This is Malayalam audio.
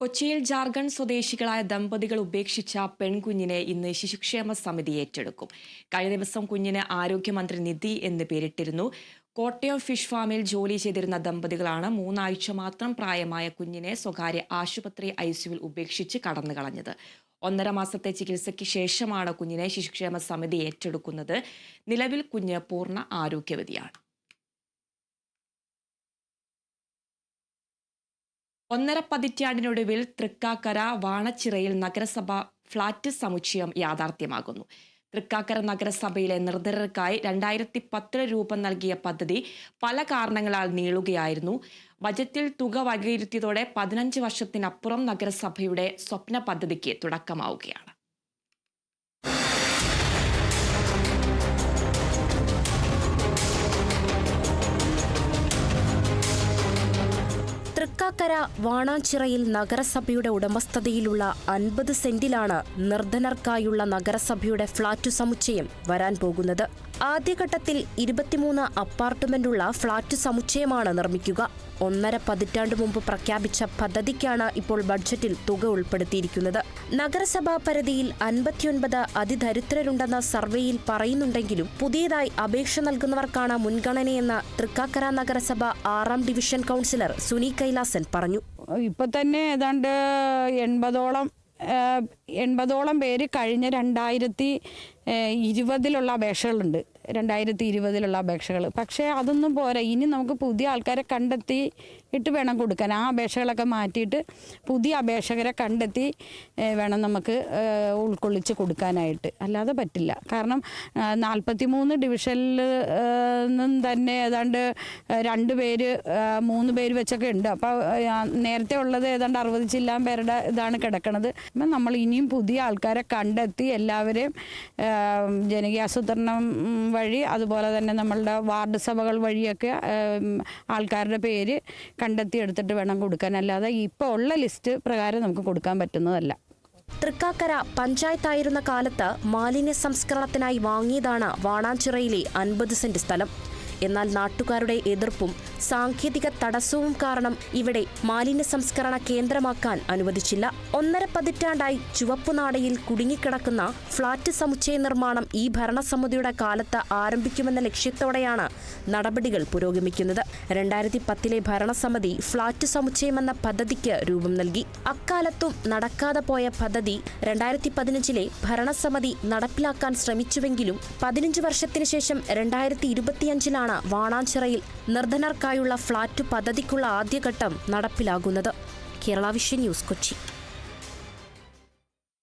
കൊച്ചിയിൽ ജാർഖണ്ഡ് സ്വദേശികളായ ദമ്പതികൾ ഉപേക്ഷിച്ച പെൺകുഞ്ഞിനെ ഇന്ന് ശിശുക്ഷേമ സമിതി ഏറ്റെടുക്കും. കഴിഞ്ഞ ദിവസം കുഞ്ഞിന് ആരോഗ്യമന്ത്രി നിധി എന്ന് പേരിട്ടിരുന്നു. കോട്ടയം ഫിഷ് ഫാമിൽ ജോലി ചെയ്തിരുന്ന ദമ്പതികളാണ് മൂന്നാഴ്ച മാത്രം പ്രായമായ കുഞ്ഞിനെ സ്വകാര്യ ആശുപത്രി ഐസിയുവിൽ ഉപേക്ഷിച്ച് കടന്നു കളഞ്ഞത്. ഒന്നര മാസത്തെ ചികിത്സയ്ക്ക് ശേഷമാണ് കുഞ്ഞിനെ ശിശുക്ഷേമ സമിതി ഏറ്റെടുക്കുന്നത്. നിലവിൽ കുഞ്ഞ് പൂർണ ആരോഗ്യവതിയാണ്. ഒന്നര പതിറ്റാണ്ടിനൊടുവിൽ തൃക്കാക്കര വാണച്ചിറയിൽ നഗരസഭ ഫ്ളാറ്റ് സമുച്ചയം യാഥാർത്ഥ്യമാകുന്നു. തൃക്കാക്കര നഗരസഭയിലെ നിർധരർക്കായി രണ്ടായിരത്തി പത്തിൽ രൂപം നൽകിയ പദ്ധതി പല കാരണങ്ങളാൽ നീളുകയായിരുന്നു. ബജറ്റിൽ തുക വകയിരുത്തിയതോടെ പതിനഞ്ച് വർഷത്തിനപ്പുറം നഗരസഭയുടെ സ്വപ്ന പദ്ധതിക്ക് തുടക്കമാവുകയാണ്. തൃക്കാക്കര വാണാഞ്ചിറയിൽ നഗരസഭയുടെ ഉടമസ്ഥതയിലുള്ള അൻപത് സെന്റിലാണ് നിർധനർക്കായുള്ള നഗരസഭയുടെ ഫ്ളാറ്റു സമുച്ചയം വരാൻ പോകുന്നത്. ആദ്യഘട്ടത്തിൽ ഇരുപത്തിമൂന്ന് അപ്പാർട്ട്മെന്റുള്ള ഫ്ളാറ്റ് സമുച്ചയമാണ് നിർമ്മിക്കുക. ഒന്നര പതിറ്റാണ്ട് മുമ്പ് പ്രഖ്യാപിച്ച പദ്ധതിക്കാണ് ഇപ്പോൾ ബഡ്ജറ്റിൽ തുക ഉൾപ്പെടുത്തിയിരിക്കുന്നത്. നഗരസഭാ പരിധിയിൽ അൻപത്തിയൊൻപത് അതിദരിദ്രരുണ്ടെന്ന സർവേയിൽ പറയുന്നുണ്ടെങ്കിലും പുതിയതായി അപേക്ഷ നൽകുന്നവർക്കാണ് മുൻഗണനയെന്ന് തൃക്കാക്കര നഗരസഭ ആറാം ഡിവിഷൻ കൗൺസിലർ സുനി കൈലാസൻ പറഞ്ഞു. ഇപ്പൊ തന്നെ ഏതാണ്ട് എൺപതോളം എൺപതോളം പേര് കഴിഞ്ഞ രണ്ടായിരത്തി ഇരുപതിലുള്ള അപേക്ഷകളുണ്ട്. രണ്ടായിരത്തി ഇരുപതിലുള്ള അപേക്ഷകൾ പക്ഷേ അതൊന്നും പോരാ. ഇനി നമുക്ക് പുതിയ ആൾക്കാരെ കണ്ടെത്തി ഇട്ട് വേണം കൊടുക്കാൻ. ആ അപേക്ഷകളൊക്കെ മാറ്റിയിട്ട് പുതിയ അപേക്ഷകരെ കണ്ടെത്തി വേണം നമുക്ക് ഉൾക്കൊള്ളിച്ച് കൊടുക്കാനായിട്ട്. അല്ലാതെ പറ്റില്ല. കാരണം നാൽപ്പത്തി മൂന്ന് ഡിവിഷനിൽ നിന്ന് തന്നെ ഏതാണ്ട് രണ്ട് പേര് മൂന്ന് പേര് വെച്ചൊക്കെ ഉണ്ട്. അപ്പോൾ നേരത്തെ ഉള്ളത് ഏതാണ്ട് അറുപത് ജില്ലാ പേരുടെ ഇതാണ് കിടക്കണത്. അപ്പം നമ്മൾ ഇനിയും പുതിയ ആൾക്കാരെ കണ്ടെത്തി എല്ലാവരെയും ജനകീയാസൂത്രണം വഴി അതുപോലെ തന്നെ നമ്മളുടെ വാർഡ് സഭകൾ വഴിയൊക്കെ ആൾക്കാരുടെ പേര് കണ്ടെത്തി എടുത്തിട്ട് വേണം കൊടുക്കാൻ. അല്ലാതെ ഇപ്പോൾ ഉള്ള ലിസ്റ്റ് പ്രകാരം നമുക്ക് കൊടുക്കാൻ പറ്റുന്നതല്ല. തൃക്കാക്കര പഞ്ചായത്തായിരുന്ന കാലത്ത് മാലിന്യ സംസ്കരണത്തിനായി വാങ്ങിയതാണ് വാണാഞ്ചിറയിലെ അൻപത് സെന്റ് സ്ഥലം. എന്നാൽ നാട്ടുകാരുടെ എതിർപ്പും സാങ്കേതിക തടസ്സവും കാരണം ഇവിടെ മാലിന്യ സംസ്കരണ കേന്ദ്രമാക്കാൻ അനുവദിച്ചില്ല. ഒന്നര പതിറ്റാണ്ടായി ചുവപ്പുനാടയിൽ കുടുങ്ങിക്കിടക്കുന്ന ഫ്ളാറ്റ് സമുച്ചയ നിർമ്മാണം ഈ ഭരണസമിതിയുടെ കാലത്ത് ആരംഭിക്കുമെന്ന ലക്ഷ്യത്തോടെയാണ് നടപടികൾ പുരോഗമിക്കുന്നത്. രണ്ടായിരത്തി പത്തിലെ ഭരണസമിതി ഫ്ളാറ്റ് സമുച്ചയമെന്ന പദ്ധതിക്ക് രൂപം നൽകി. അക്കാലത്തും നടക്കാതെ പോയ പദ്ധതി രണ്ടായിരത്തി പതിനഞ്ചിലെ ഭരണസമിതി നടപ്പിലാക്കാൻ ശ്രമിച്ചുവെങ്കിലും പതിനഞ്ച് വർഷത്തിനു ശേഷം രണ്ടായിരത്തി ഇരുപത്തിയഞ്ചിലാണ് വാണാഞ്ചിറയിൽ നിർധനർക്കായുള്ള ഫ്ളാറ്റ് പദ്ധതിക്കുള്ള ആദ്യഘട്ടം നടപ്പിലാകുന്നത്. Kerala vision news Kochi.